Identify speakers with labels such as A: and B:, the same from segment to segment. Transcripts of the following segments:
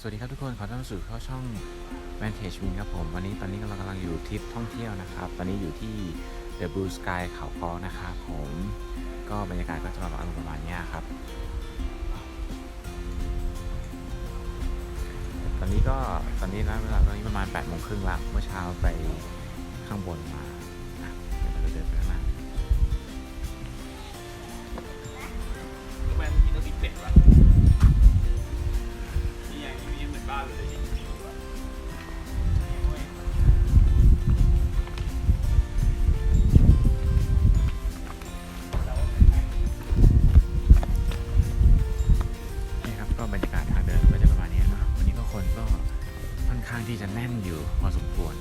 A: สวัสดีครับทุกคนขอต้อนรับสู่เข้าช่อง Vantage Win ครับผมวันนี้ตอนนี้เรากำลังอยู่ทริปท่องเที่ยวนะครับ ตอนนี้อยู่ที่ The Blue Sky เขาคอนะครับผมก็บรรยากาศก็จะประมาณประมาณนี้ครับ ตอนนี้ก็ตอนนี้นะเวลาตอนนี้ประมาณ8โมงครึ่งละเมื่อเช้าไปข้างบนมาาง
B: ที่จะ
A: แน่นอยู่พอสมควร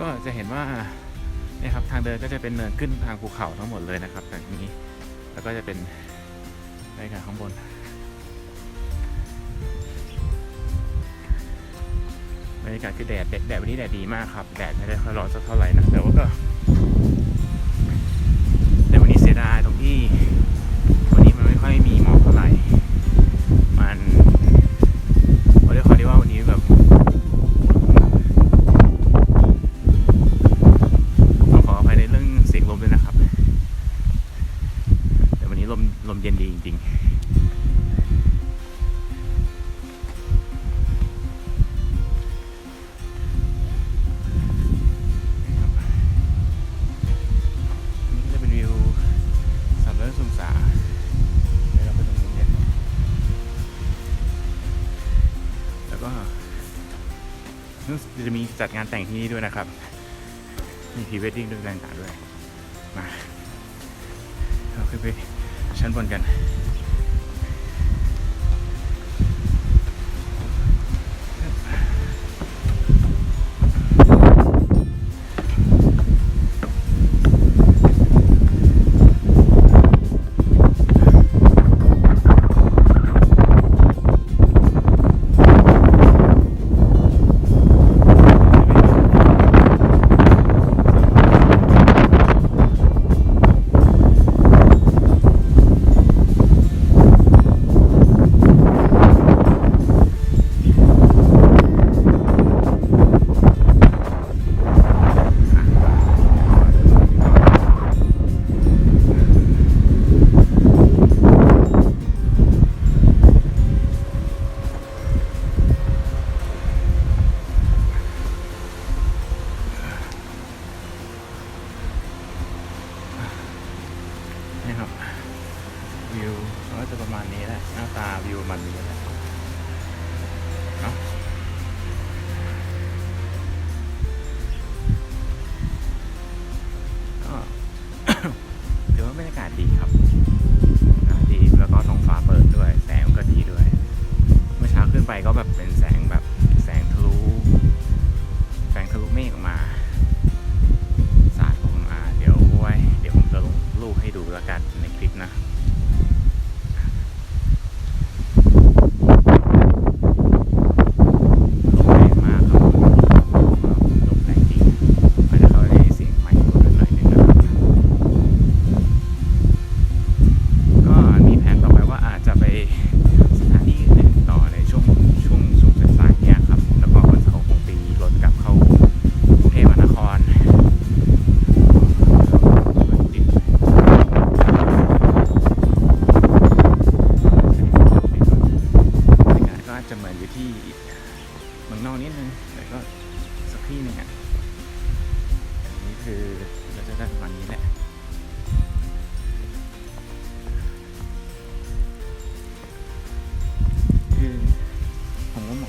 A: ก็จะเห็นว่าเนี่ยครับทางเดินก็จะเป็นเนินขึ้นทางภูเขาทั้งหมดเลยนะครับแบบนี้แล้วก็จะเป็นบรรยากาศข้างบน บรรยากาศคือแดดแดดแดดวันนี้แดดดีมากครับ แดดไม่ได้ค่อยร้อนสักเท่าไหร่นะแต่ว่าก็แต่วันนี้เสียดายตรงที่วันนี้มันไม่ค่อยมีหมอก จัดงานแต่งที่นี่ด้วยนะครับ มีพรีเวดดิ้งด้วยต่างๆด้วย มา เราขึ้นไปชั้นบนกัน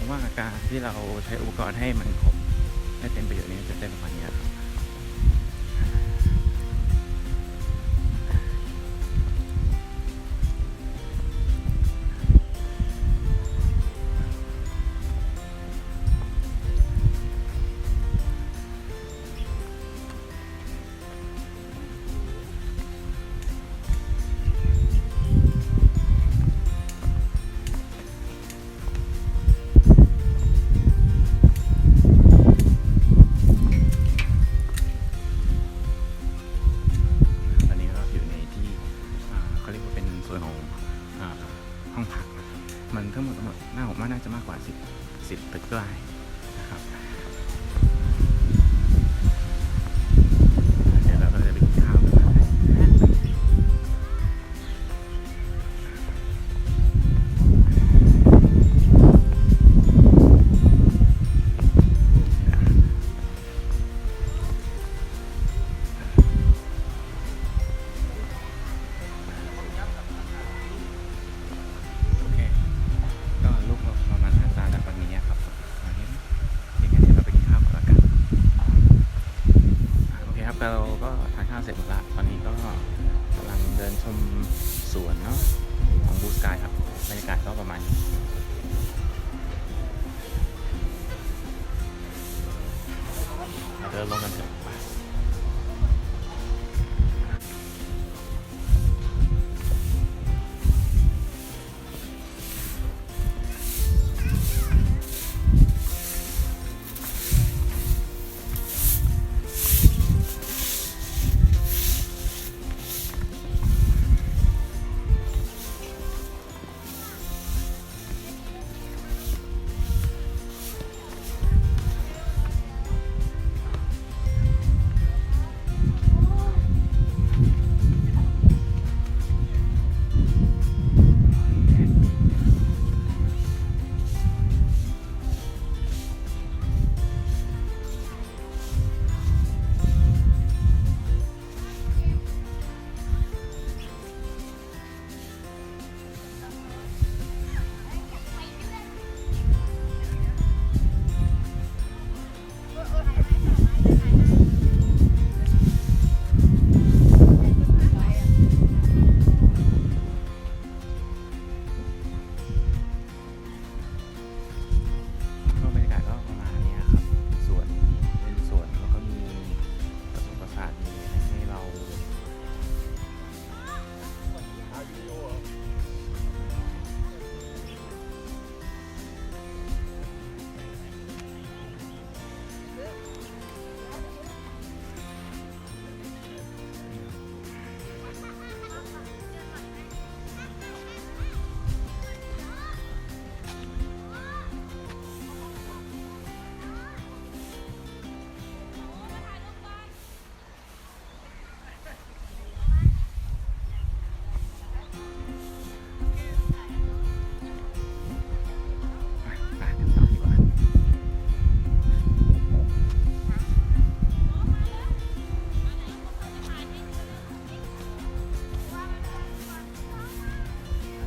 A: ว่าองว่าการที่เราใช้อุปกรณ์ให้มันครบให้เต็มประโยชน์นี้จะได้ประมาณนี้ครับ ห้องพัก มันทั้งหมดทั้งหมดน่าผมว่าน่าจะมากกว่าสิบสิบตึกได้ ของบูสกายครับบรรยากาศก็ประมาณนี้เดินลงกันเถอะ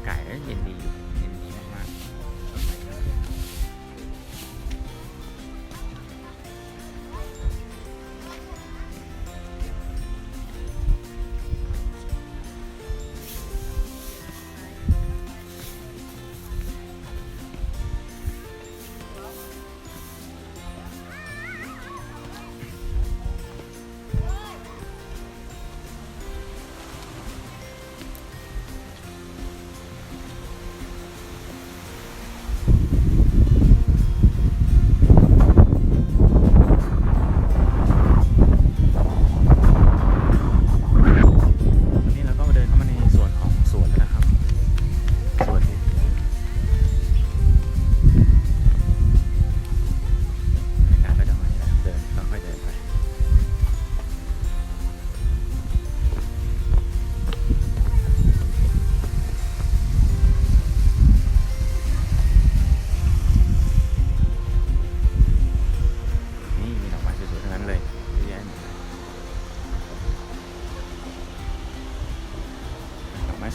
A: 感人นอ่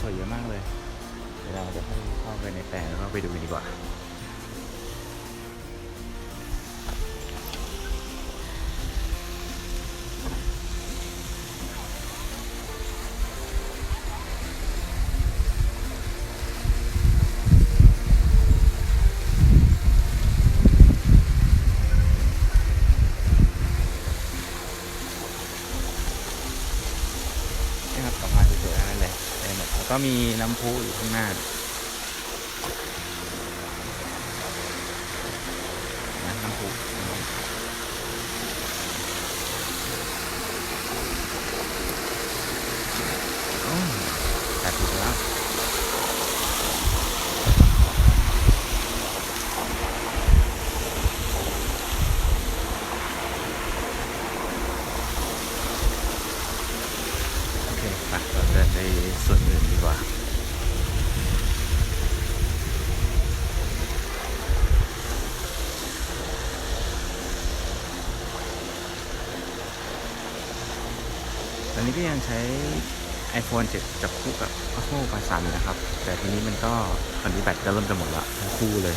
A: สวยเยอะมากเลย เดี๋ยวเราจะให้เข้าไปในแปลงแล้วก็ไปดูดีกว่า ก็มีน้ำพุอยู่ข้างหน้า พี่ยังใช้ iPhone 7 จับคู่กับ Apple ปาซันนะครับ แต่ทีนี้มันก็ตอนนี้แบตก็เริ่มจะหมดละทั้งคู่เลย